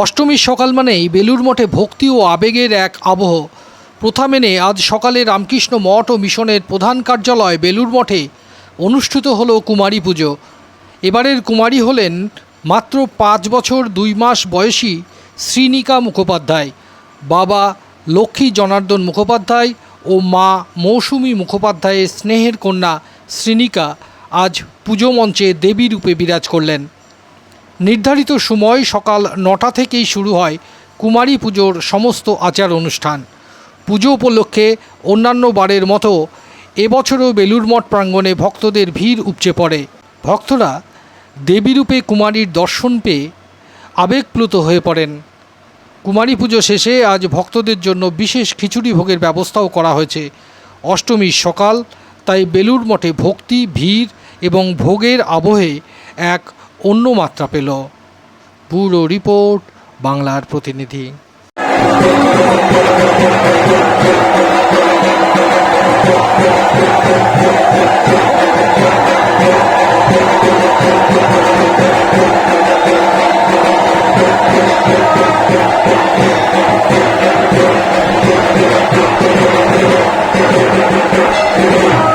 অষ্টমীর সকাল মানেই বেলুর মঠে ভক্তি ও আবেগের এক আবহ। প্রথা মেনে আজ সকালে রামকৃষ্ণ মঠ ও মিশনের প্রধান কার্যালয় বেলুর মঠে অনুষ্ঠিত হল কুমারী পুজো। এবারের কুমারী হলেন মাত্র পাঁচ বছর দুই মাস বয়সী শ্রীনিকা মুখোপাধ্যায়, বাবা লক্ষ্মী জনার্দন মুখোপাধ্যায় ও মা মৌসুমী মুখোপাধ্যায়ের স্নেহের কন্যা শ্রীনিকা আজ পুজো মঞ্চে দেবী রূপে বিরাজ করলেন। নির্ধারিত সময় সকাল নটা থেকেই শুরু হয় কুমারী পুজোর সমস্ত আচার অনুষ্ঠান। পুজো উপলক্ষে অন্যান্য বারের মতো এবছরও বেলুর মঠ প্রাঙ্গণে ভক্তদের ভিড় উপচে পড়ে। ভক্তরা দেবীরূপে কুমারীর দর্শন পেয়ে আবেগপ্লুত হয়ে পড়েন। কুমারী পুজো শেষে আজ ভক্তদের জন্য বিশেষ খিচুড়ি ভোগের ব্যবস্থাও করা হয়েছে। অষ্টমীর সকাল, তাই বেলুর মঠে ভক্তি, ভিড় এবং ভোগের আবহে এক অন্য মাত্রা পেল পুরো রিপোর্ট বাংলার প্রতিনিধি Yeah.